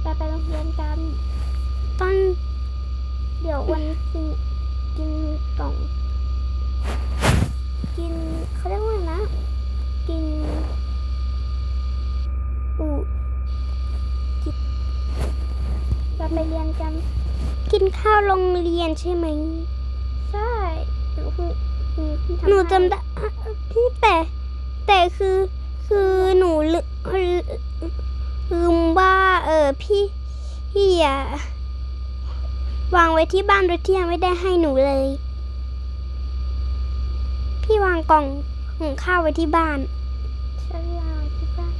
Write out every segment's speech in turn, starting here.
ไปไปโรงเรียนกันตอนเดี๋ยววันนี้กินกินกล่อง กินเขาเรียกว่าไงนะ กินอูกินไปไปเรียนกัน กินข้าวโรงเรียนใช่ไหมใช่หนูคือหนูพี่ทำหนูให้จำได้อะพี่แต่ แต่คือคือหนูลื ลืมว่าเออพี่พี่อะวางไว้ที่บ้านโดยที่ยังไม่ได้ให้หนูเลย พี่วางกล่องหุงข้าวไว้ที่บ้านใช่ยาวที่บ้าน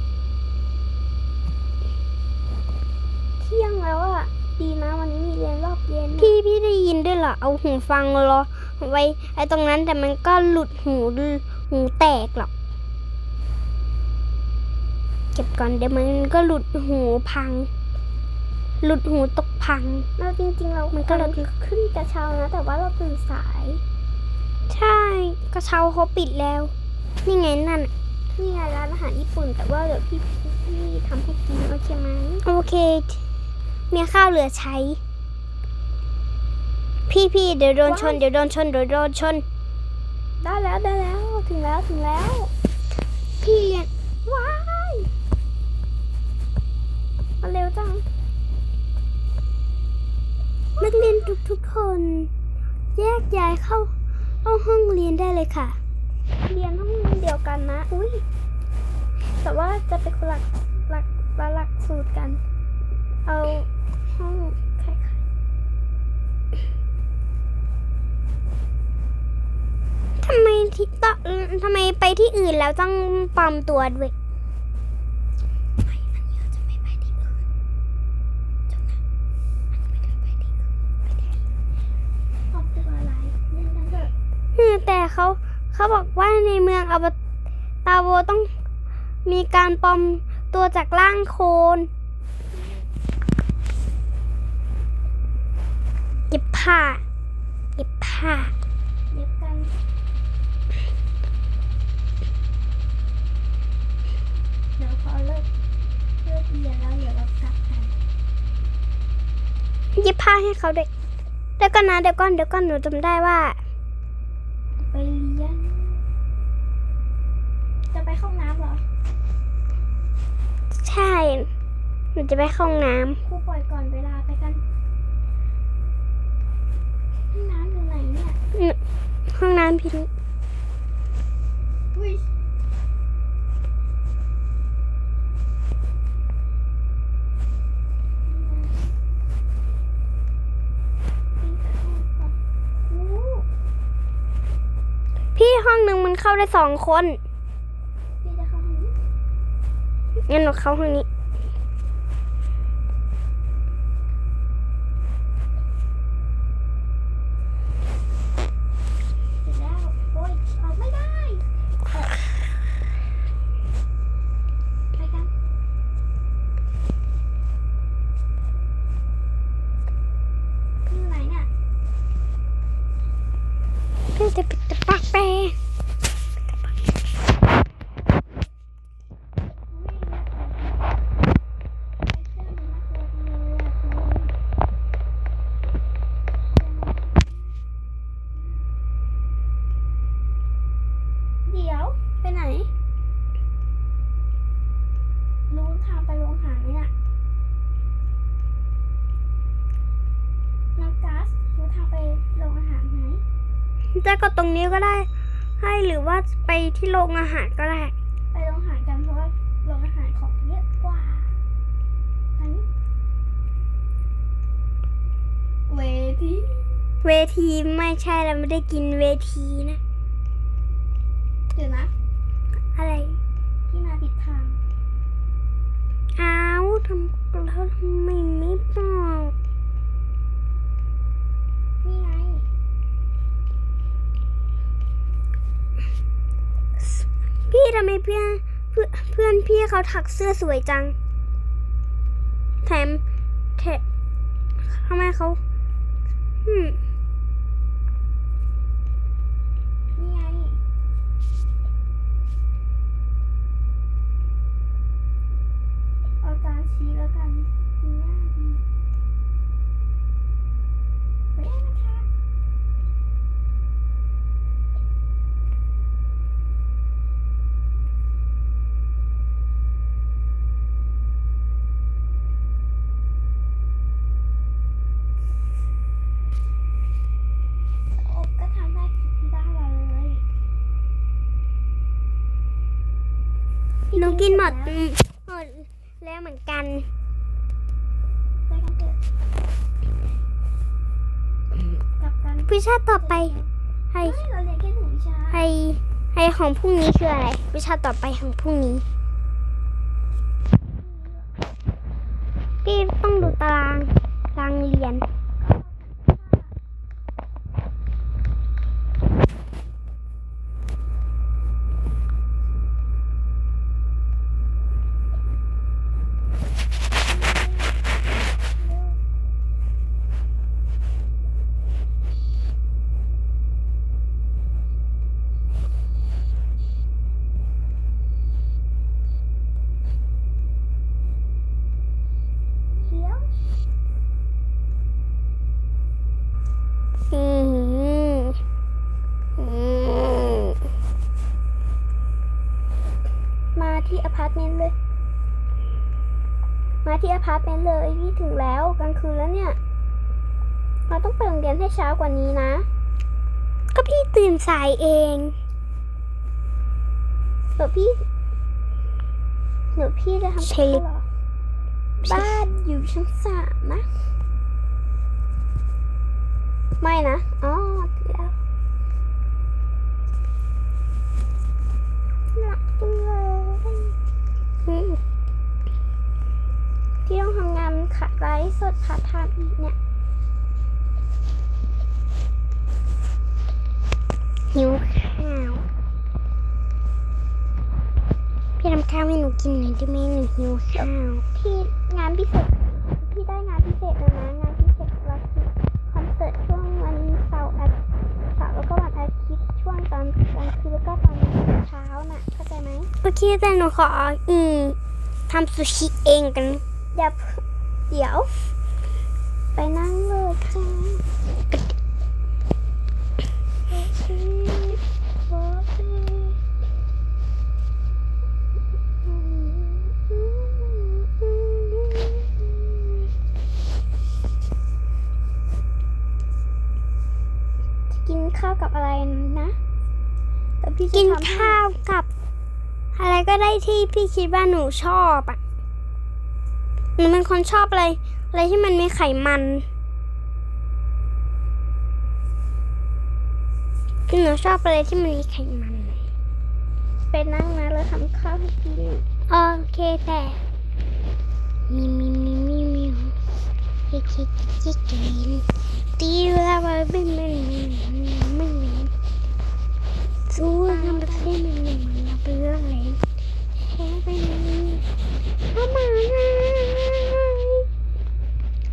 เที่ยงแล้วอะดีนะวันนี้มีเรียนรอบเย็นพี่พี่ได้ยินด้วยเหรอเอาหูฟังรอไว้ไอ้ตรงนั้นแต่มันก็หลุดหูหูแตกหรอกเก็บก่อนเดี๋ยวมันก็หลุดหูพัง หลุดหูตกพัง เราจริงๆ เรามัมันก็เลยขึ้นกระเช้านะ แต่ว่าเราตื่นสาย ใช่กระเช้าเขาปิดแล้ว นี่ไงนั่น นี่ไงร้านอาหารญี่ปุ่น แต่ว่าเดี๋ยวพี่พี่ทำให้กินโอเคไหมโอเค มีข้าวเหลือใช้ พี่พี่เดี๋ยวโดนชน เดี๋ยวโดนชนเดี๋ยวโดนชน ได้แล้วได้แล้วถึงแล้วถึงแล้ว พี่เรียน ว้ายมา เร็วจัง นักเรียนทุกๆคน แยกย้ายเข้าเข้าห้องเรียนได้เลยค่ะ เรียนห้องเรียนเดียวกันนะ อุ้ยแต่ว่าจะเป็นคนหลักหลักหลักสูตรกัน เอาห้องคล้ายทำไมที่ต้องทำไมไปที่อื่นแล้วต้องปลอมตัวด้วยไม่อันนี้เราจะไม่ไปที่อื่นจบนะอันนี้ไม่ได้ไปที่อื่นไปที่อื่น ๆออกตัวอะไรเรียนกันเถอะ อืม แต่เขาเขาบอกว่าในเมืองอบตาโวต้องมีการปลอมตัวจากร่างโคลนเก็บผ้าเก็บผ้าเย็บกันเดี๋ยวพอเลิกเลิกเรียนแล้วเดี๋ยวเรากลับกันเย็บผ้าให้เขาด้วยเดี๋ยวก่อนนะเดี๋ยวก่อนเดี๋ยวก่อนหนูจำได้ว่า ไปเรียน จะไปเข้าห้องน้ำเหรอ ใช่ หนูจะไปเข้าห้องน้ครูปล่อยก่อนเวลาไปกัน ห้องน้ำอยู่ไหนเนี่ยำห้องน้ำพี่นุ อุ้ยอู้ พี่ห้องหนึ่งมันเข้าได้สองคนพี่จะเข้าห้องนี้งั้นหนูเข้าห้องนี้ เสร็จแล้ว โอ๊ยออกไม่ได้ออกไปกันอยู่ไหนเนี่ย พี่จะปิดตะปักแปร เดี๋ยวไปไหน รู้ทางไปโรงอาหารไหมเนี่ยน้ำก๊าซรู้ทางไปโรงอาหารไหม จะ กดตรงนี้ก็ได้ ให้หรือว่าไปที่โรงอาหารก็ได้ ไปโรงอาหารกันเพราะว่าโรงอาหารของเยอะกว่าอันนี้เวทีเวทีไม่ใช่เราไม่ได้กินเวทีนะ เดี๋ยวนะ อะไรพี่มาผิดทาง อ้าวทำแล้วทำไมไม่ ทำไมเพื่อนเพื่อนพี่เขาถักเสื้อสวยจัง แถมแถมทำไมเขาอืมนี่ไงเอาจาชี้แล้วกันง่าดีไปได้นะคะ หนูกินหมดอืมหมดแล้วเหมือนกันไปกันเถอะกลับกันวิชาต่อไปให้เฮ้ยเราเรียนแค่หนึ่งวิชาให้ให้ของพรุ่งนี้คืออะไร วิชาต่อไปของพรุ่งนี้ พี่ต้องดูตารางตารางเรียน เดี๋ยว อืมอืม มาที่อพาร์ตเมนต์เลย มา ที่อพาร์ตเมนต์เลยพี่ถึงแล้วกลางคืนแล้วเนี่ย เราต้องไปโรงเรียนให้เช้ากว่านี้นะ ก็พี่ตื่นสายเองเดี๋ยวพี่เดี๋ยวพี่จะทำใช่กับข้าวเหรอบ้านอยู่ชั้นสามนะ ไม่นะ อ๋อแล้วหลักจังเลย อืม ที่ต้องทำงานขัดไลฟ์สดพาร์ ทไทม์อีกเนี่ยหิวข้าว พี่ทำข้าวให้หนูกินหน่อยได้ไหมหนูหิวข้าว พี่งานพิเศษ พี่ได้งานพิเศษแล้วนะงานพิเศษเราคือคอนเสิร์ตช่วงวันเสาร์อาทิตย์เสาร์แล้วก็วันอาทิตย์ช่วงตอนกลางคืนแล้วก็ตอนเช้าน่ะเข้าใจไหมโอเคแต่หนูขออืมทำซูชิเองกันเดี๋ยวเดี๋ยว ไปนั่งเลยจ้าโอเคโอเคกินข้าวกับอะไรนะแต่พี่จะ กิน ทำให้ ข้าวกับ อะ ไรก็ได้ที่พี่คิดว่าหนูชอบอะหนูเป็นคนชอบอะไรอะไรที่มันมีไขมันหนูชอบอะไรที่มันมีไขมันไปนั่งนะแล้วทำข้าวให้กินโอเคแต่มีมีมีมีมีฮิคิคิกินตีแล้วไม่ไม่ไม่ไม่ไม่สู้ทำแบบนี้ไม่ไม่ไม่เปลืองเลยแค่ไปนี่เข้ามาไง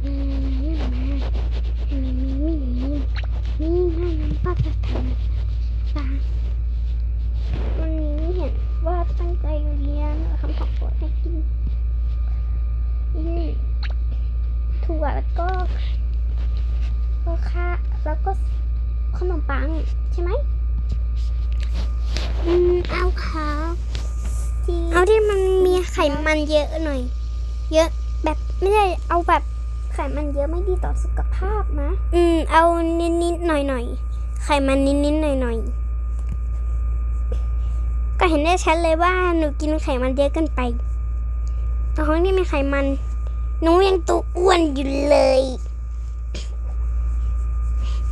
อืมนี่มามีมีมีมีมีนั่นน้ำปลาตะทำตา วันนี้เห็นว่าตั้งใจเรียนทำของโปรดให้กินอืมถั่วแล้วก็ก็ข้า แล้วก็ขนมปังใช่ไหมอืมเอาครับที่เอาที่มันมีไขมันเยอะหน่อย เยอะแบบไม่ได้เอาแบบไขมันเยอะไม่ดีต่อสุขภาพนะ อืม เอานิดนิดๆหน่อยหน่อยๆไขมันนิดนิดๆหน่อยหน่อยๆก็เห็นได้ชัดเลยว่าหนูกินไขมันเยอะเกินไปตอนที่มีไขมันหนูยังตัวอ้วนอยู่เลย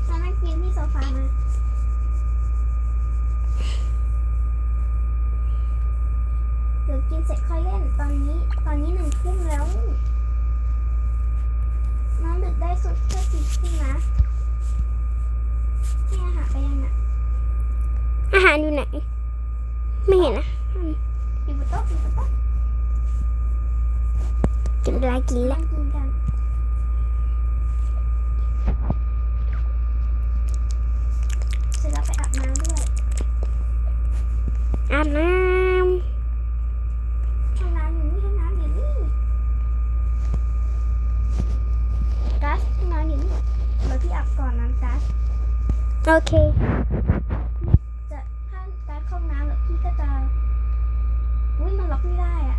มานั่งกินที่โซฟามาเดี๋ยว กินเสร็จค่อยเล่น ตอนนี้ ตอนนี้หนึ่งทุ่มแล้ว น้องดึกได้สุดแค่สี่ทุ่มนะให้อาหารไปยังอะ อาหารอยู่ไหน ไม่เห็นนะอยู่บนโต๊ะอยู่บนโต๊ะกินเวลากินแล้ว นั่งกินกัน เสร็จแล้วไปอาบน้ำด้วย อาบน้ ห้องน้ำอยู่นี่ห้องน้ำอยู่นี่กัสห้องน้ำอยู่นี่เดี๋ยวพี่อาบก่อนนะกัสำ โอเคจะถ้าการเข้าน้ำแล้วพี่ก็จะ อุ้ยมันล็อกไม่ได้อะ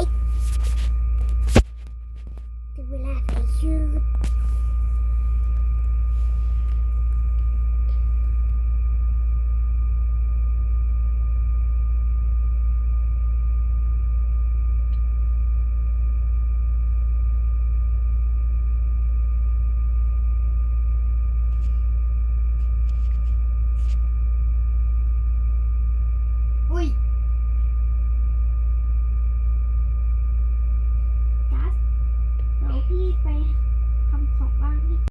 า